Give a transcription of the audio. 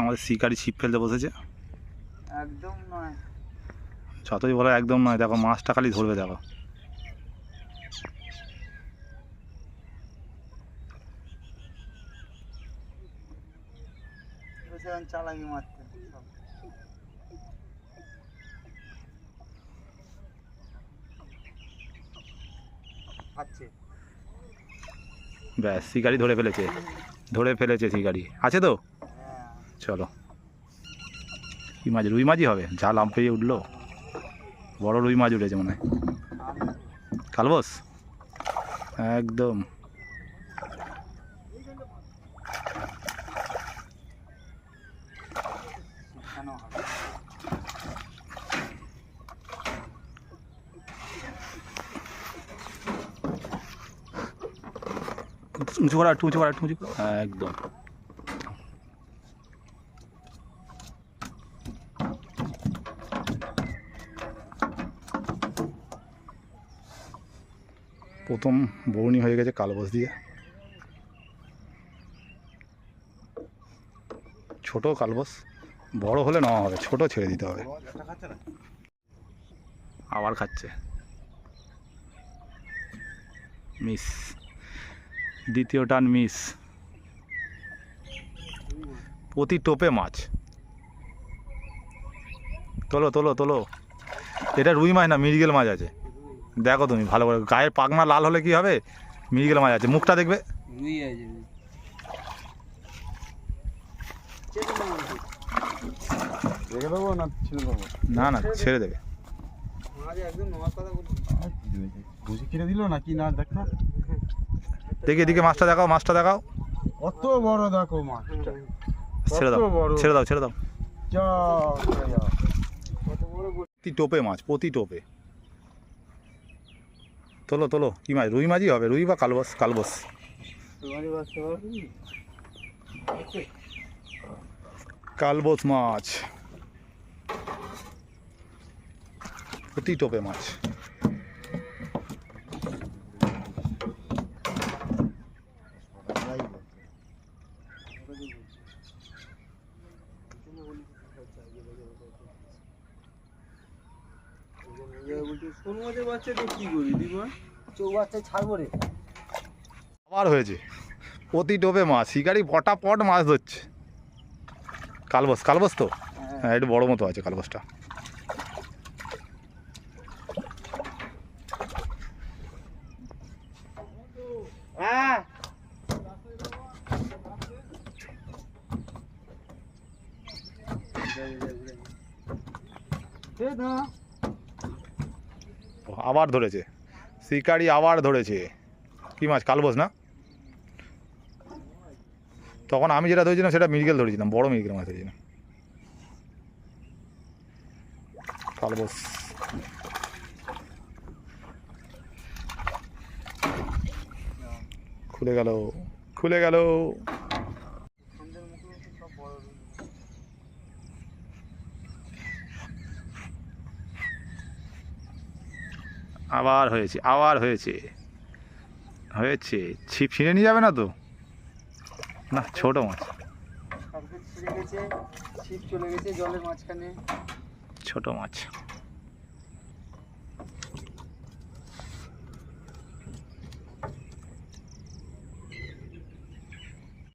আমাদের শিকারি ছিপ ফেলতে বসেছে। একদম নয়। যতই বলো একদম নয় দেখো মাছটা খালি ধরবে দেখো। চালাকি মারতে। ব্যাস শিকারি ধরে ফেলেছে। ধরে ফেলেছে শিকারি আছে তো? চলো। কি মাছ, রুই মাছই হবে। যা লাভ পেয়ে উঠল। বড় রুই মাছ উঠেছে মনে হয়। আমি কালবস? একদম। উঁচু করা উঁচু করা উঁচু একদম। প্রথম বৌনি হয়ে গেছে কালবস দিয়ে। ছোট কালবস, বড় হলে নেওয়া হবে, ছোট ছেড়ে দিতে হবে। আবার খাচ্ছে। মিস, দ্বিতীয় টান মিস। প্রতি টোপে মাছ। তোলো তোলো তোলো। এটা রুই মাছ না, মিরগেল মাছ আছে। দেখো তুমি ভালো করে। গায়ের পাখনা লাল হলে কি হবে? মিরগেল মাছ আছে। মুখটা দেখবে? না না ছেড়ে দেবে। দেখ এদিকে মাছটা দেখাও মাছটা দেখাও। কত বড় দেখো মাছটা। ছেড়ে দাও ছেড়ে দাও ছেড়ে দাও। যা যা। কত বড় বড় প্রতি টোপে মাছ প্রতি টোপে। তোলো তোলো। কি মাছ? রুই মাছই হবে। রুই বা কালবস কালবস কালবোস মাছ। প্রতি টোপে মাছ। কোন মাছের বাচ্চাটা কি করি দিবা চৌ বাচ্চা ছাড়বো রে। আবার হয়েছে। প্রতি টোপে মাছ শিকারি পটাপট মাছ ধরছে। কালবস কালবস তো? হ্যাঁ। একটু বড় মতো আছে কালবসটা। হ্যাঁ। আবার ধরেছে। শিকারি আবার ধরেছে। কি মাছ? কালবস না? তখন আমি যেটা ধরেছিলাম সেটা মিরগেল ধরেছিলাম, বড় মিরগেল মাছ ধরেছিলাম। কালবস। খুলে গেল খুলে গেল। আবার হয়েছে আবার হয়েছে। হয়েছে। ছিপ ছিঁড়ে নিয়ে যাবে না তো? না ছোট মাছ। ছোট মাছ।